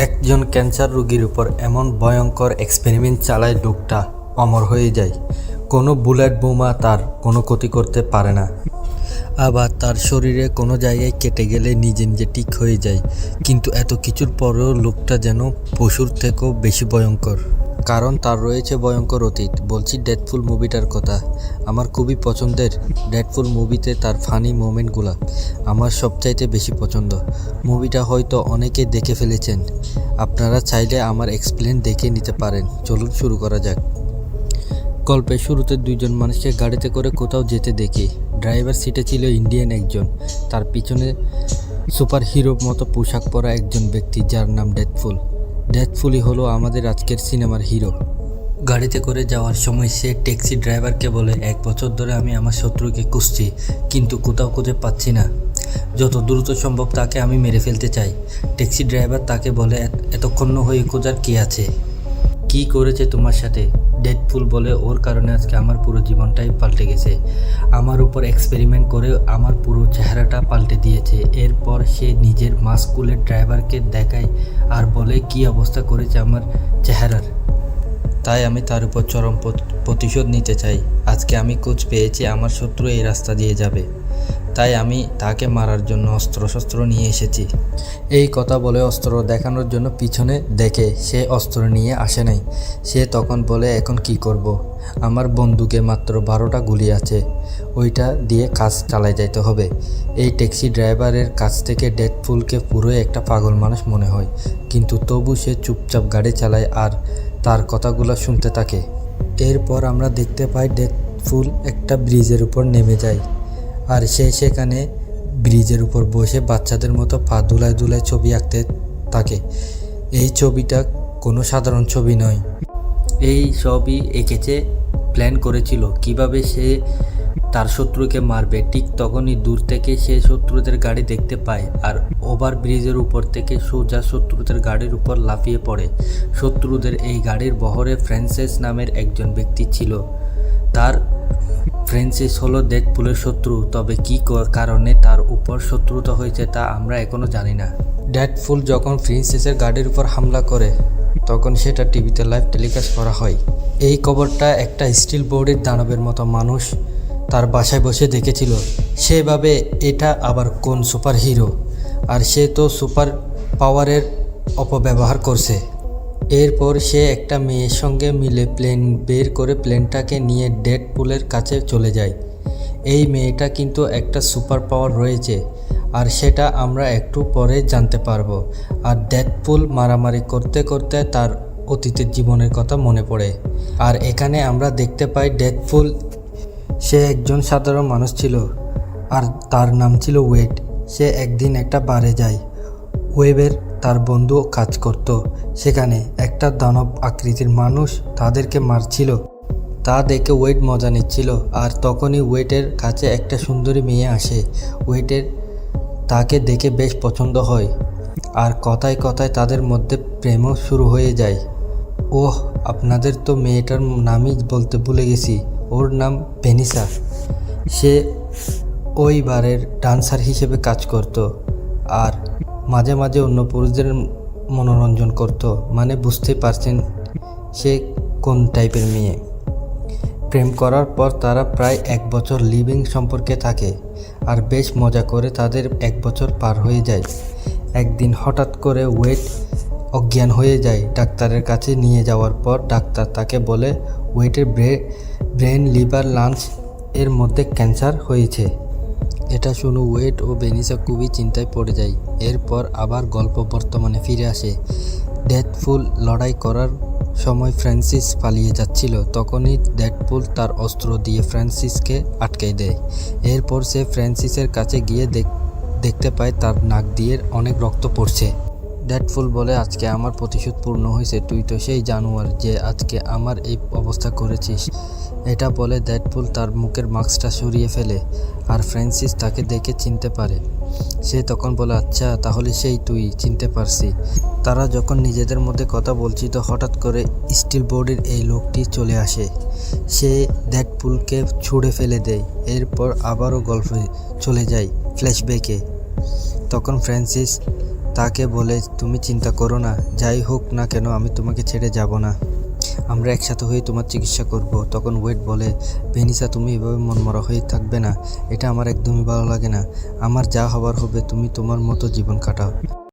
একজন ক্যান্সার রোগীর উপর এমন ভয়ঙ্কর এক্সপেরিমেন্ট চালায় লোকটা, অমর হয়ে যায়। কোনো বুলেট বোমা তার কোনো ক্ষতি করতে পারে না। আবার তার শরীরে কোনো জায়গায় কেটে গেলে নিজে নিজে ঠিক হয়ে যায়। কিন্তু এত কিছুর পরেও লোকটা যেন পশুর থেকেও বেশি ভয়ঙ্কর। কারণ তার রয়েছে ভয়ঙ্কর অতীত। বলছি ডেডফুল মুভিটার কথা। আমার খুবই পছন্দের ডেডফুল মুভিতে তার ফানি মোমেন্টগুলো। আমার সবচাইতে বেশি পছন্দ। মুভিটা হয়তো অনেকে দেখে ফেলেছেন। আপনারা চাইলে আমার এক্সপ্লেন দেখে নিতে পারেন। চলুন শুরু করা যাক। গল্পের শুরুতে দুইজন মানুষকে গাড়িতে করে কোথাও যেতে দেখি। ড্রাইভার সিটে ছিল ইন্ডিয়ান একজন। তার পিছনে সুপার হিরোর মতো পোশাক পরা একজন ব্যক্তি যার নাম ডেথফুল ডেথফুলই হলো আমাদের আজকের সিনেমার হিরো। গাড়িতে করে যাওয়ার সময় সে ট্যাক্সি ড্রাইভারকে বলে, এক বছর ধরে আমি আমার শত্রুকে খুঁজছি, কিন্তু কোথাও খুঁজে পাচ্ছি না। যত দ্রুত সম্ভব তাকে আমি মেরে ফেলতে চাই। ট্যাক্সি ড্রাইভার তাকে বলে "এত- এতক্ষণ হয়ে খোঁজার কী আছে? কি করেছে তোমার সাথে? ডেডফুল বলে, ওর কারণে আজকে আমার পুরো জীবনটাই পাল্টে গেছে। আমার উপর এক্সপেরিমেন্ট করে আমার পুরো চেহারাটা পাল্টে দিয়েছে। এরপর সে নিজের মাস্কুলের ড্রাইভারকে দেখায় আর বলে, কি অবস্থা করেছে আমার চেহারার? তাই আমি তার উপর চরম প্রতিশোধ নিতে চাই। আজকে আমি কোচ পেয়েছি, আমার শত্রু এই রাস্তা দিয়ে যাবে। তাই আমি তাকে মারার জন্য অস্ত্রশস্ত্র নিয়ে এসেছি। এই কথা বলে অস্ত্র দেখানোর জন্য পিছনে দেখে সে অস্ত্র নিয়ে আসে নাই। সে তখন বলে, এখন কি করব। আমার বন্দুকে মাত্র বারোটা গুলি আছে। ওইটা দিয়ে কাজ চালাই যাইতে হবে। এই ট্যাক্সি ড্রাইভারের কাছ থেকে ডেডফুলকে পুরোই একটা পাগল মানুষ মনে হয়। কিন্তু তবু সে চুপচাপ গাড়ি চালায় আর তার কথাগুলো শুনতে থাকে। এরপর আমরা দেখতে পাই ডেথফুল একটা ব্রিজের উপর নেমে যায়। আর সে সেখানে ব্রিজের উপর বসে বাচ্চাদের মতো পা দুলায় দুলায় ছবি আঁকতে থাকে। এই ছবিটা কোনো সাধারণ ছবি নয়। এই সবই এঁকেছে প্ল্যান করেছিল। কীভাবে সে তার শত্রুকে মারবে। ঠিক তখনই দূর থেকে সে শত্রুদের গাড়ি দেখতে পায় আর ওভার ব্রিজের উপর থেকে সোজা শত্রুদের গাড়ির উপর লাফিয়ে পড়ে। শত্রুদের এই গাড়ির বহরে ফ্রান্সেস নামের একজন ব্যক্তি ছিল। তার ফ্রেন্সিস হলো ডেডপুলের শত্রু, তবে কি কারণে তার উপর শত্রুতা হয়েছে তা আমরা এখনও জানি না। ডেডফুল যখন ফ্রিন্সেসের গাড়ির উপর হামলা করে, তখন সেটা টিভিতে লাইভ টেলিকাস্ট করা হয়। এই খবরটা একটা স্টিল বোর্ডের দানবের মতো মানুষ তার বাসায় বসে দেখেছিল সেভাবে এটা আবার কোন সুপার হিরো আর সে তো সুপার পাওয়ারের অপব্যবহার করছে। এরপর সে একটা মেয়ের সঙ্গে মিলে প্লেন বের করে প্লেনটাকে নিয়ে ডেড পুলের কাছে চলে যায়। এই মেয়েটা কিন্তু একটা সুপার পাওয়ার রয়েছে, আর সেটা আমরা একটু পরে জানতে পারব। আর ডেডপুল মারামারি করতে করতে তার অতীতের জীবনের কথা মনে পড়ে। আর এখানে আমরা দেখতে পাই ডেডপুল সে একজন সাধারণ মানুষ ছিল আর তার নাম ছিল ওয়েট। সে একদিন একটা বারে যায়। ওয়েবের তার বন্ধু কাজ করত। সেখানে একটা দানব আকৃতির মানুষ তাদেরকে মারছিল। তা দেখে ওয়েট মজা নিচ্ছিল আর তখনই ওয়েটের কাছে একটা সুন্দরী মেয়ে আসে। ওয়েটের তাকে দেখে বেশ পছন্দ হয় আর কথায় কথায় তাদের মধ্যে প্রেমও শুরু হয়ে যায়। ওহ, আপনাদের তো মেয়েটার নামই বলতে ভুলে গেছি। ওর নাম ভেনিসা। সে ওই বারের ডান্সার হিসেবে কাজ করত আর মাঝে মাঝে অন্য পুরুষদের মনোরঞ্জন করত। মানে বুঝতে পারছেন সে কোন টাইপের মেয়ে। প্রেম করার পর তারা প্রায় এক বছর লিভিং সম্পর্কে থাকে আর বেশ মজা করে তাদের এক বছর পার হয়ে যায়। একদিন হঠাৎ করে ওয়েট অজ্ঞান হয়ে যায় ডাক্তারের কাছে নিয়ে যাওয়ার পর ডাক্তার তাকে বলে, ওয়েটের ব্রে ব্রেন লিভার লাঞ্চ এর মধ্যে ক্যান্সার হয়েছে। এটা শুনে ওয়েট ও বেনিসা খুবই চিন্তায় পড়ে যায়। এরপর আবার গল্প বর্তমানে ফিরে আসে। ডেথফুল লড়াই করার সময় ফ্রান্সিস পালিয়ে যাচ্ছিল। তখনই ডেডপুল তার অস্ত্র দিয়ে ফ্রান্সিসকে আটকে দেয়। এরপর সে ফ্রান্সিসের কাছে গিয়ে দেখ- দেখতে পায় তার নাক দিয়ে অনেক রক্ত পড়ছে। ডেডফুল বলে আজকে আমার প্রতিশোধ পূর্ণ হয়েছে। তুই তো সেই জানোয়ার যে আজকে আমার এই অবস্থা করেছিস। এটা বলে ডেডফুল তার মুখের মাস্কটা সরিয়ে ফেলে আর ফ্রান্সিস তাকে দেখে চিনতে পারে। সে তখন বলে আচ্ছা তাহলে সেই তুই, চিনতে পারছি। তারা যখন নিজেদের মধ্যে কথা বলছি তো হঠাৎ করে স্টিল বোর্ডের এই লোকটি চলে আসে। সে ডেডপুলকে ছুঁড়ে ফেলে দেয়, এরপর আবারও গল্পে চলে যায়, ফ্ল্যাশব্যাকে। তখন ফ্রান্সিস তাকে বলে, তুমি চিন্তা করো না, যাই হোক না কেন, আমি তোমাকে ছেড়ে যাব না। আমরা একসাথে হয়ে তোমার চিকিৎসা করব। তখন ওয়েট বলে, ভেনিসা, তুমি এভাবে মনমরা হয়ে থাকবে না। এটা আমার একদমই ভালো লাগে না। আমার যা হবার হবে, তুমি তোমার মতো জীবন কাটাও।